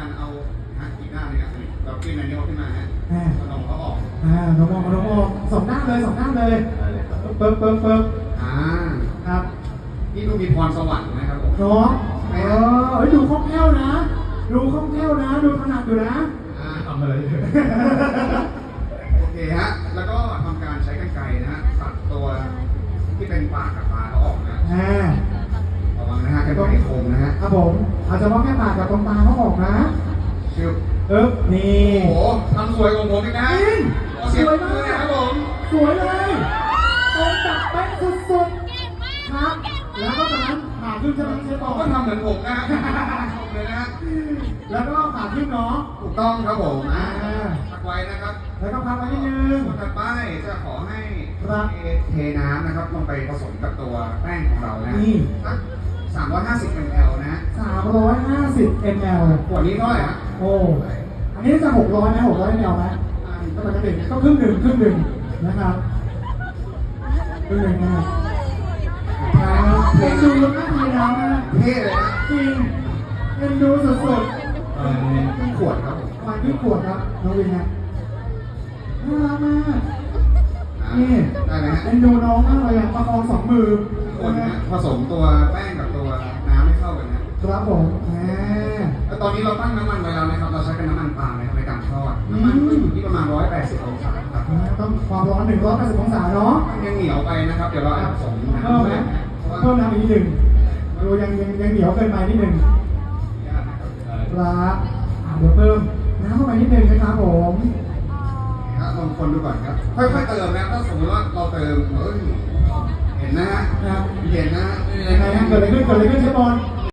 การเอาฮะอีกหน้าเนี่ยเราขึ้นอันนี้เอาขึ้นมาฮะกระดองเขาออกอ่าน้องมองน้องมองสองหน้าเลยสองหน้าเลยเปิบเปิบเปิบอ่าครับนี่ดูมีพรสวรรค์นะครับผมเนาะเออดูคล่องแคล่วนะ ดูคล่องแคล่วนะ ดูถนัดอยู่นะอ่าทำอะไรอยู่ นะฮะครับผมอาจจะว่าแค่ปากกับตรงตาเขาออกนะชื่อเอ๊บนี่โอ้โหทำสวยกว่าผมอีกนะจริงขอเสียงสวยปรมาบมือหน่อยคกรับผมสวยเลยตรงจับเป๊ะสุดๆครับ แล้วก็จากนั้นผ่าขึ้นใช่ไหมเชฟบผอมลก็ทำเหมือนผมนะชมเลยนะฮะแล้วก็ผ่าขึ้นเนาะถูกต้องครับผมอ่าพักไว้นะครับแล้วก็พักไว้นิดนึงส่วนถัดไปจะขอให้ครับเทเทน้ำนะครับลงไปผสมกับตัวแป้งของเรานะนี่ สัก 350 ml นะฮะ350 ml ขวดนี้เท่าไหร่ฮะโอ้ อันนี้จะ 600ไหม600 ml ไหมก็ปกติก็ครึ่งหนึ่งครึ่งหนึ่งนะครับครึ่งหนึ่งนะครับเอ็นดูน่าทานน้ำนะเท่เลยนะจริงเอ็นดูสุดเออนี่ครึ่งขวดครับผมๆมาที่ขวดครับน้องวินนะน่ารักมากอ่านี่ได้ไหมฮะเอ็นดูน้องมากเลยอะประคองสองมือคนนะฮะ ผสมตัวแป้งกับตัวน้ำให้เข้ากันนะครับผมแหมแล้วตอนนี้เราตั้งน้ำมันไว้แล้วนะครับ เราใช้เป็นน้ำมันปาล์มนะครับในการทอด น้ำมันก็อยู่ที่ประมาณ 180 องศาครับต้องความร้อน180องศาเนาะมันยังเหนียวไปนะครับ เดี๋ยวเราอาจจะผสมน้ำเพิ่มไหมเพราะว่าเพิ่มน้ำอีกนิดหนึ่งดูยังยังยังเหนียวเกินไปนิดหนึ่งญาตินะครับได้ครับอะเดี๋ยวเพิ่มน้ำเข้าไปนิดหนึ่งนะครับผมถ้าลองคนดูก่อนครับ ค่อยๆเติมนะถ้าสมมติว่าเราเติมเอ้ย เห็นนะฮะนะครับเห็นนะฮะยังไงฮะเกิดอะไรขึ้นเกิดอะไรขึ้นเชฟบอล